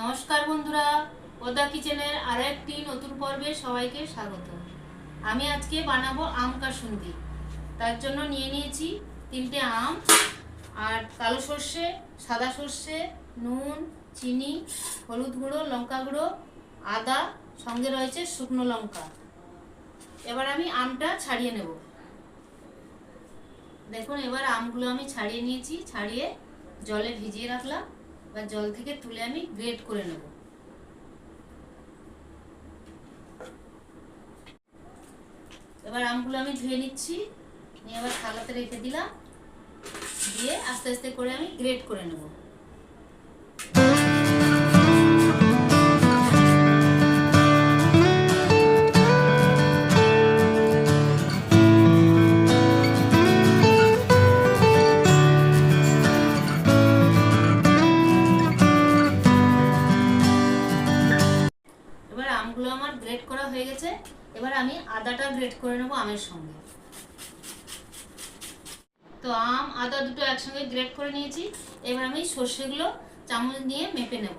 নমস্কার বন্ধুরা, ওদা কিচেনের আরও একটি নতুন পর্বে সবাইকে স্বাগত। আমি আজকে বানাবো আম কাসুন্দি। তার জন্য নিয়ে নিয়েছি তিনটে আম, আর কালো সর্ষে, সাদা সর্ষে, নুন, চিনি, হলুদ গুঁড়ো, লঙ্কা গুঁড়ো, আদা, সঙ্গে রয়েছে শুকনো লঙ্কা। এবার আমি আমটা ছাড়িয়ে নেব। দেখুন, এবার আমগুলো আমি ছাড়িয়ে নিয়েছি, ছাড়িয়ে জলে ভিজিয়ে রাখলাম। এবার জল থেকে তুলে আমি গ্রেট করে নেব। এবার আমগুলো আমি ধুয়ে নিচ্ছি, নিয়ে আবার থালাতে রেখে দিলাম, দিয়ে আস্তে আস্তে করে আমি গ্রেট করে নেব। এবার আমি আদাটা গ্রেট করে নেব আমের সঙ্গে। তো আম, আদা দুটো একসঙ্গে গ্রেট করে নিয়েছি। এবার আমি সর্ষেগুলো চামচ নিয়ে মেপে নেব।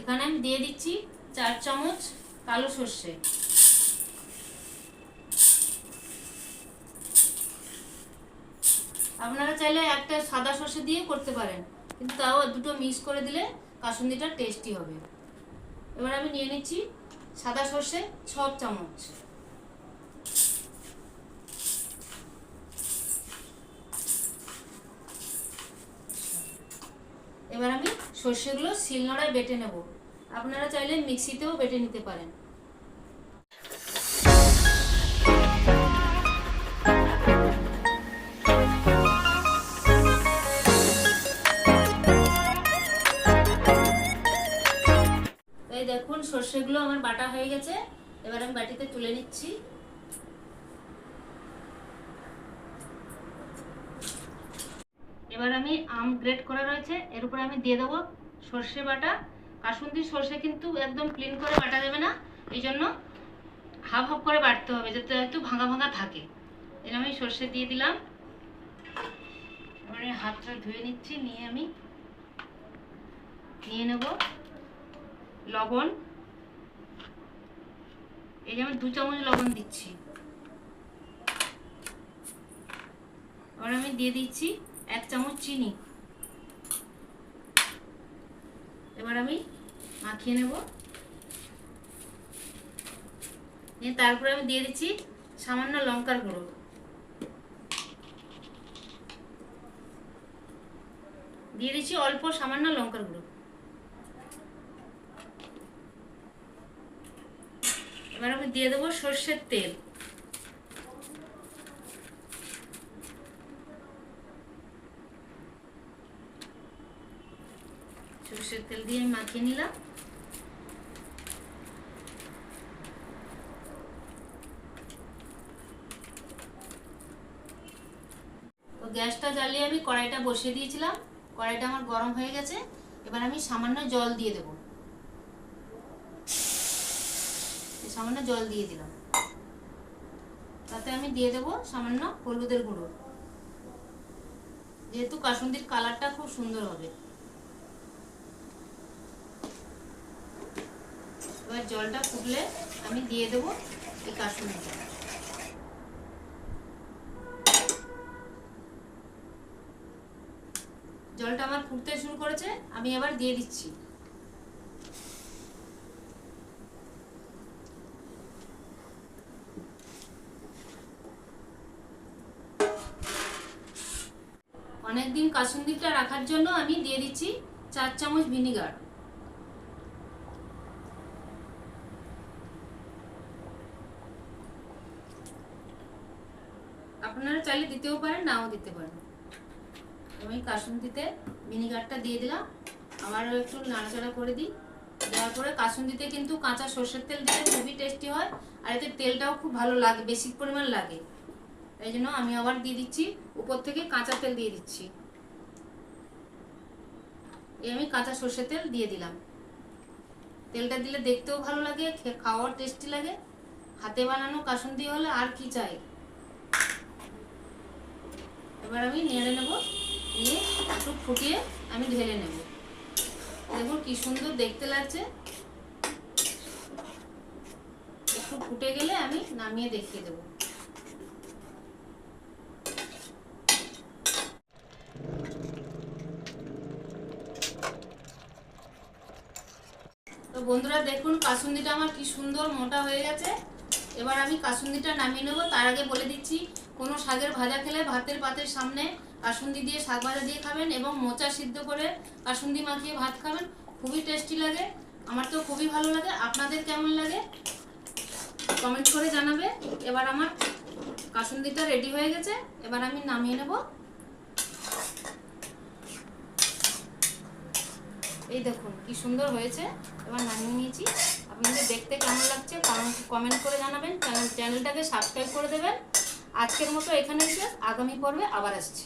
এখানে আমি দিয়ে দিচ্ছি চার চামচ কালো সর্ষে। আপনারা চাইলে একটা সাদা সর্ষে দিয়ে করতে পারেন, কিন্তু তাও দুটো মিক্স করে দিলে কাসুন্দিটা টেস্টি হবে। এবার আমি নিয়ে নিচ্ছি সাদা সর্ষে ছ চামচ। এবার আমি সর্ষেগুলো শিলনোড়ায় বেটে নেব। আপনারা চাইলে মিক্সিতেও বেটে নিতে পারেন। দেখুন, সর্ষেগুলো আমার বাটা হয়ে গেছে। এবার আমি বাটিতে তুলে নিচ্ছি। এবার আমি আম গ্রেট করা রয়েছে। এর উপরে আমি দিয়ে দেবো সর্ষে বাটা। কাসুন্দির সর্ষে কিন্তু একদম ক্লিন করে বাটা যাবে না। এই জন্য হাফ হাফ করে বাটতে হবে যাতে একটু ভাঙা ভাঙা থাকে। এর আমি সর্ষে দিয়ে দিলাম। এবারে হাতটা ধুয়ে নিচ্ছি, নিয়ে আমি নিয়ে নেব। লবণ। এই যে আমি দু চামচ লবণ দিচ্ছি। এবার আমি দিয়ে দিচ্ছি এক চামচ চিনি। এবার আমি মাখিয়ে নেব। নিয়ে তারপরে আমি দিয়ে দিচ্ছি সামান্য লঙ্কার গুঁড়ো। দিয়ে দিচ্ছি অল্প সামান্য লঙ্কার গুঁড়ো। এবার আমি দিয়ে দেবো সর্ষের তেল। সর্ষের তেল দিয়ে আমি মাখিয়ে নিলাম। তো গ্যাসটা জ্বালিয়ে আমি কড়াইটা বসিয়ে দিয়েছিলাম। কড়াইটা আমার গরম হয়ে গেছে। এবার আমি সামান্য জল দিয়ে দেবো। সামান্য জল দিয়ে দিলাম। তাতে আমি দিয়ে দেবো সামান্য হলুদের গুঁড়ো। যেহেতু কাসুন্দির কালারটা খুব সুন্দর হবে। এবার জলটা ফুটলে আমি দিয়ে দেবো এই কাসুন্দিটা জলটা আমার ফুটতে শুরু করেছে, আমি এবার দিয়ে দিচ্ছি। অনেকদিন কাসুন্দিটা রাখার জন্য আমি দিয়ে দিচ্ছি চার চামচ ভিনিগার। আপনারা চাইলে দিতেও পারেন, নাও দিতে পারেন। আমি কাসুন্দিতে ভিনিগারটা দিয়ে দিলাম। আবারও একটু নাড়াচাড়া করে দিই। দেওয়ার পরে কাসুন্দিতে কিন্তু কাঁচা সর্ষের তেল দিলে খুবই টেস্টি হয়, আর এতে তেলটাও খুব ভালো লাগে, বেশি পরিমাণ লাগে। এই জন্য আমি আবার দিয়ে দিচ্ছি, উপর থেকে কাঁচা তেল দিয়ে দিচ্ছি। এই আমি কাঁচা সর্ষের তেল দিয়ে দিলাম। তেলটা দিলে দেখতেও ভালো লাগে খাওয়ার টেস্টি লাগে। হাতে বানানো কাসুন্দি হলে আর কি চাই? এবার আমি নেড়ে নেব, নিয়ে একটু ফুটিয়ে আমি ঢেলে নেব। দেখুন কি সুন্দর দেখতে লাগছে। একটু ফুটে গেলে আমি নামিয়ে দেখিয়ে দেবো। তো বন্ধুরা দেখুন, কাসুন্দিটা আমার কি সুন্দর মোটা হয়ে গেছে। এবার আমি কাসুন্দিটা নামিয়ে নেব। তার আগে বলে দিচ্ছি, কোনো শাকের ভাজা খেলে ভাতের পাতের সামনে কাসুন্দি দিয়ে শাক ভাজা দিয়ে খাবেন এবং মোচা সিদ্ধ করে কাসুন্দি মাখিয়ে ভাত খাবেন। খুবই টেস্টি লাগে। আমার তো খুবই ভালো লাগে। আপনাদের কেমন লাগে? কমেন্ট করে জানাবে। এবার আমার কাসুন্দিটা রেডি হয়ে গেছে। এবার আমি নামিয়ে নেব। এই দেখুন, কি সুন্দর হয়েছে। এবার নামিয়ে নিয়েছি। আপনাদের দেখতে কেমন লাগছে কমেন্ট করে জানাবেন। চ্যানেল চ্যানেলটাকে সাবস্ক্রাইব করে দেবেন। আজকের মতো এখানে শেষ। আগামী পর্বে আবার আসছি।